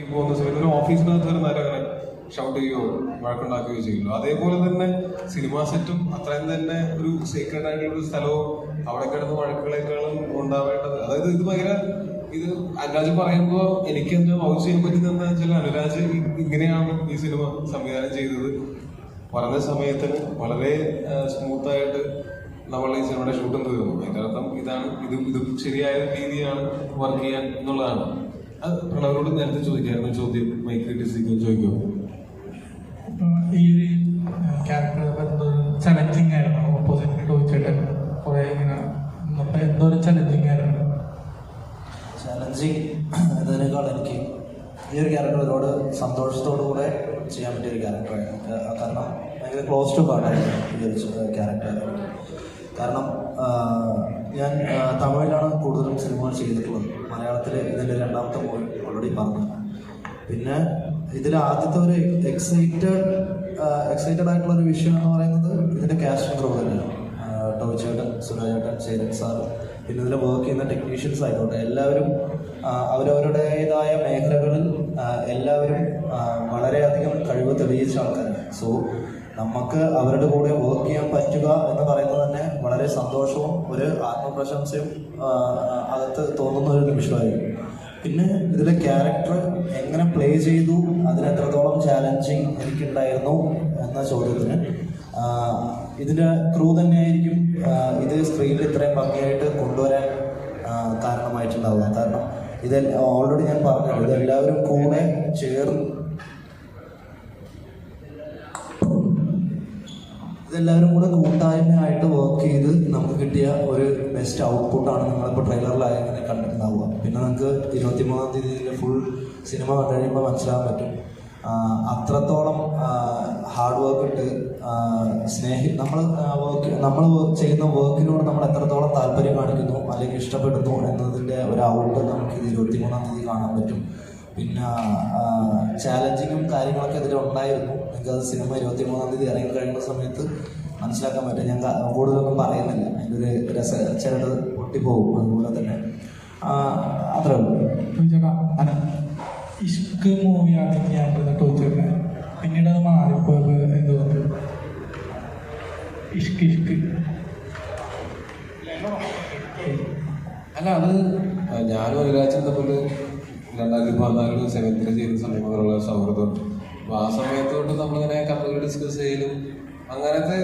ഈ പോകുന്ന സമയത്ത് ഒരു ഓഫീസിനകത്ത് വരുന്ന ആരങ്ങനെ ഷൗട്ട് ചെയ്യുകയോ വഴക്കുണ്ടാക്കുകയോ ചെയ്യുള്ളൂ അതേപോലെ തന്നെ സിനിമാ സെറ്റും അത്രയും തന്നെ ഒരു സീക്രട്ട് ആയിട്ടുള്ള ഒരു സ്ഥലവും അവിടെ കിടന്ന് വഴക്കുകളെക്കാളും ഉണ്ടാവേണ്ടത്. അതായത് ഇത് ഭയങ്കര ഇത് അനുരാജ് പറയുമ്പോൾ എനിക്ക് എന്റെ വൗച്ച് ചെയ്യാൻ പറ്റുന്ന വെച്ചാൽ അനുരാജ് ഇങ്ങനെയാണ് ഈ സിനിമ സംവിധാനം ചെയ്തത്. പറഞ്ഞ സമയത്തിന് വളരെ സ്മൂത്തായിട്ട് നമ്മൾ ഈ സിനിമയുടെ ഷൂട്ടും തീർന്നു. അതിന്റെ അർത്ഥം ഇതാണ് ഇത് ഇത് ശരിയായ രീതിയാണ് വർക്ക് ചെയ്യാൻ എന്നുള്ളതാണ്. അത് പ്രണവരോട് നേരത്തെ ചോദിക്കായിരുന്നു ചോദ്യം മൈക്ക് കിട്ടി ചോദിക്കുമോ ഈ ഒരു ക്യാരക്ടർ എന്തോ ചലഞ്ചിങ് ആയിരുന്നു. ഓപ്പോസിറ്റ് ചോദിച്ചിട്ട് കുറെ ഇങ്ങനെ അപ്പൊ എന്തോ ഒരു ചലഞ്ചിങ് ആയിരുന്നു. ചലഞ്ചിങ് എന്നതിനേക്കാൾ എനിക്ക് ഈ ഒരു ക്യാരക്ടർ ഒരുപാട് സന്തോഷത്തോടു കൂടെ ചെയ്യാൻ പറ്റിയ ഒരു ക്യാരക്ടറായിരുന്നു ക- കാരണം ഭയങ്കര ക്ലോസ് ടു പാട്ടായിരുന്നു ഈ ഒരു ക്യാരക്ടർ കാരണം ഞാൻ തമിഴിലാണ് സിനിമകൾ ചെയ്തിട്ടുള്ളത്. മലയാളത്തിൽ ഇതിന്റെ രണ്ടാമത്തെ മൂവി ഓൾറെഡി പറഞ്ഞു. പിന്നെ ഇതിൽ ആദ്യത്തെ ഒരു എക്സൈറ്റഡ് എക്സൈറ്റഡ് ആയിട്ടുള്ള ഒരു വിഷയം എന്ന് പറയുന്നത് ഇതിന്റെ കാസ്റ്റിംഗ് ക്രൂ തന്നെയാണ്. ടോച്ചേട്ടൻ ചേട്ടൻ സുരാജ് ചേട്ടൻ ചേരൻ സാർ പിന്നെ ഇതിൽ വർക്ക് ചെയ്യുന്ന ടെക്നീഷ്യൻസ് ആയിക്കോട്ടെ എല്ലാവരും അവരവരുടേതായ മേഖലകളിൽ എല്ലാവരും വളരെയധികം കഴിവ് തെളിയിച്ച ആൾക്കാരാണ്. സോ നമുക്ക് അവരുടെ കൂടെ വർക്ക് ചെയ്യാൻ പറ്റുക എന്ന് പറയുന്നത് തന്നെ വളരെ സന്തോഷവും ഒരു ആത്മപ്രശംസയും അകത്ത് തോന്നുന്ന ഒരു നിമിഷമായിരുന്നു പിന്നെ ഇതിലെ ക്യാരക്ടർ എങ്ങനെ പ്ലേ ചെയ്തു അതിനെത്രത്തോളം ചാലഞ്ചിങ് എനിക്കുണ്ടായിരുന്നു എന്ന ചോദ്യത്തിന് ഇതിന്റെ ക്രൂ തന്നെയായിരിക്കും ഇത് സ്ക്രീനിൽ ഇത്രയും ഭംഗിയായിട്ട് കൊണ്ടുവരാൻ കാരണമായിട്ടുണ്ടാവുക. കാരണം ഇത് ഓൾറെഡി ഞാൻ പറഞ്ഞു ഇതെല്ലാവരും കൂടെ ചേർന്ന് ഇതെല്ലാവരും കൂടെ കൂട്ടായ്മയായിട്ട് വർക്ക് ചെയ്ത് നമുക്ക് കിട്ടിയ ഒരു ബെസ്റ്റ് ഔട്ട്പുട്ടാണ് നിങ്ങളിപ്പോൾ ട്രെയിലറിലായി അങ്ങനെ കണ്ടിട്ടുണ്ടാവുക. പിന്നെ നിങ്ങൾക്ക് ഇരുപത്തിമൂന്നാം തീയതിയിലെ ഫുൾ സിനിമ കണ്ടു കഴിയുമ്പോൾ മനസ്സിലാകാൻ പറ്റും. അത്രത്തോളം ഹാർഡ് വർക്ക് ഇട്ട് സ്നേഹി നമ്മൾ വർക്ക് നമ്മൾ ചെയ്യുന്ന വർക്കിനോട് നമ്മൾ എത്രത്തോളം താല്പര്യം കാണിക്കുന്നു അല്ലെങ്കിൽ ഇഷ്ടപ്പെടുന്നു എന്നതിന്റെ ഒരു ഔട്ട് നമുക്ക് ഇരുപത്തിമൂന്നാം തീയതി കാണാൻ പറ്റും. പിന്നെ ചാലഞ്ചിങ്ങും കാര്യങ്ങളൊക്കെ അതിൽ ഉണ്ടായിരുന്നു. നിങ്ങൾക്ക് അത് സിനിമ ഇരുപത്തി മൂന്നാം തീയതി ഇറങ്ങി കഴിയുന്ന സമയത്ത് മനസ്സിലാക്കാൻ പറ്റും. ഞാൻ കൂടുതലൊന്നും പറയുന്നില്ല. അതിന്റെ ഒരു രസ ചിലത് പൊട്ടിപ്പോകും. അതുപോലെ തന്നെ അത്രേ ഉള്ളൂ. ഞാൻ പിന്നീട് അത് മാറിപ്പോയത് എന്ത് ഇഷ്ക് ഇഷ്ക്. അല്ല അത് ഞാനും അനുരാജും തമ്മിൽ രണ്ടായിരത്തി പതിനാലിൽ സെവൻത്തിൽ ചെയ്ത സമയങ്ങളുള്ള സൗഹൃദം. അപ്പൊ ആ സമയത്ത് തൊട്ട് നമ്മളിങ്ങനെ കഥകൾ ഡിസ്കസ് ചെയ്യലും അങ്ങനത്തെ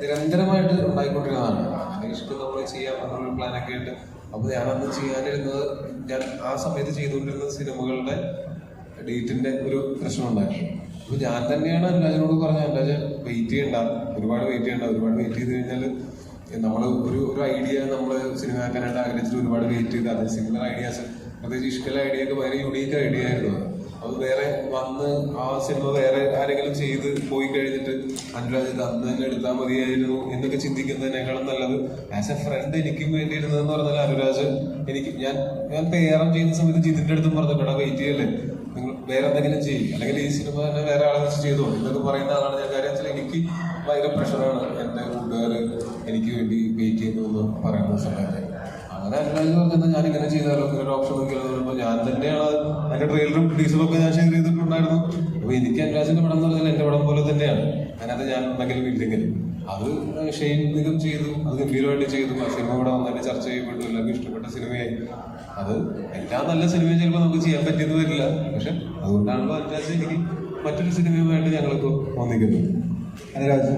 നിരന്തരമായിട്ട് ഉണ്ടായിക്കൊണ്ടിരുന്നതാണ്. ഇഷ്ടം നമ്മൾ ചെയ്യാം എന്നുള്ള പ്ലാനൊക്കെ ആയിട്ട്. അപ്പൊ ഞാനന്ന് ചെയ്യാനിരുന്നത് ഞാൻ ആ സമയത്ത് ചെയ്തുകൊണ്ടിരുന്ന സിനിമകളുടെ ഡേറ്റിന്റെ ഒരു പ്രശ്നം ഉണ്ടായിരുന്നു. അപ്പൊ ഞാൻ തന്നെയാണ് അല്ലാജിനോട് പറഞ്ഞത് അനുരാജ് വെയിറ്റ് ചെയ്യണ്ട. ഒരുപാട് വെയിറ്റ് ചെയ്യണ്ട. ഒരുപാട് വെയിറ്റ് ചെയ്ത് കഴിഞ്ഞാൽ നമ്മൾ ഒരു ഒരു ഐഡിയ നമ്മൾ സിനിമയാക്കാനായിട്ട് ആഗ്രഹിച്ചിട്ട് ഒരുപാട് വെയിറ്റ് ചെയ്ത് അത് സിമിലർ ഐഡിയാസ് പ്രത്യേകിച്ച് ഇഷ്ടമുള്ള ഐഡിയ ഒക്കെ ഭയങ്കര യുണീക്ക് ഐഡിയ ആയിരുന്നു അത്. വേറെ വന്ന് ആ സിനിമ വേറെ ആരെങ്കിലും ചെയ്ത് പോയി കഴിഞ്ഞിട്ട് അനുരാജ് ഇത് അന്ന് തന്നെ എടുത്താൽ മതിയായിരുന്നു എന്നൊക്കെ ചിന്തിക്കുന്നതിനേക്കാളും നല്ലത് ആസ് എ ഫ്രണ്ട് എനിക്കും വേണ്ടിയിരുന്നതെന്ന് പറഞ്ഞാൽ അനുരാജ് എനിക്ക് ഞാൻ ഞാൻ പേരം ചെയ്യുന്ന സമയത്ത് ജിതിന്റെ അടുത്തും പറഞ്ഞു കേട്ടോ വെയിറ്റ് ചെയ്യല്ലേ വേറെ എന്തെങ്കിലും ചെയ്യും. അല്ലെങ്കിൽ ഈ സിനിമ തന്നെ വേറെ ആളെ വെച്ച് ചെയ്തോ. എന്നൊക്കെ പറയുന്ന ആളാണ് ഞാൻ. കാര്യം വെച്ചാൽ എനിക്ക് ഭയങ്കര പ്രഷറാണ് എന്റെ കൂട്ടുകാർ എനിക്ക് വേണ്ടി വെയിറ്റ് ചെയ്തു എന്ന് പറയുന്ന സമയത്ത്. അങ്ങനെ എല്ലാവരും പറഞ്ഞാൽ ഞാൻ ഇങ്ങനെ ചെയ്താലോ ഇങ്ങനെ ഒരു ഓപ്ഷൻ നോക്കിയാലോ പറയുമ്പോൾ ഞാൻ തന്നെയാണ് അതിന്റെ ട്രെയിലറും ഡീസലും ഒക്കെ ഞാൻ ഷെയർ ചെയ്തിട്ടുണ്ടായിരുന്നു. അപ്പൊ എനിക്ക് അനുരാജിന്റെ പടം എന്ന് പറഞ്ഞാൽ എന്റെ പടം പോലെ തന്നെയാണ്. അതിനകത്ത് ഞാൻ ഉണ്ടെങ്കിലും ഇല്ലെങ്കിലും അത് ഷെയ്ൻ നിഗം ചെയ്തു അത് ഗംഭീരമായിട്ട് ചെയ്തു. ആ സിനിമ ഇവിടെ വന്നിട്ട് ചർച്ച ചെയ്യപ്പെട്ടു എല്ലാവർക്കും ഇഷ്ടപ്പെട്ട സിനിമയായി. അത് എല്ലാ നല്ല സിനിമയും ചിലപ്പോൾ നമുക്ക് ചെയ്യാൻ പറ്റിയെന്ന് വരില്ല. പക്ഷെ അതുകൊണ്ടാണല്ലോ അനുരാജ് എനിക്ക് മറ്റൊരു സിനിമയുമായിട്ട് ഞങ്ങൾക്ക് വന്നിരിക്കുന്നത്. അനുരാജ്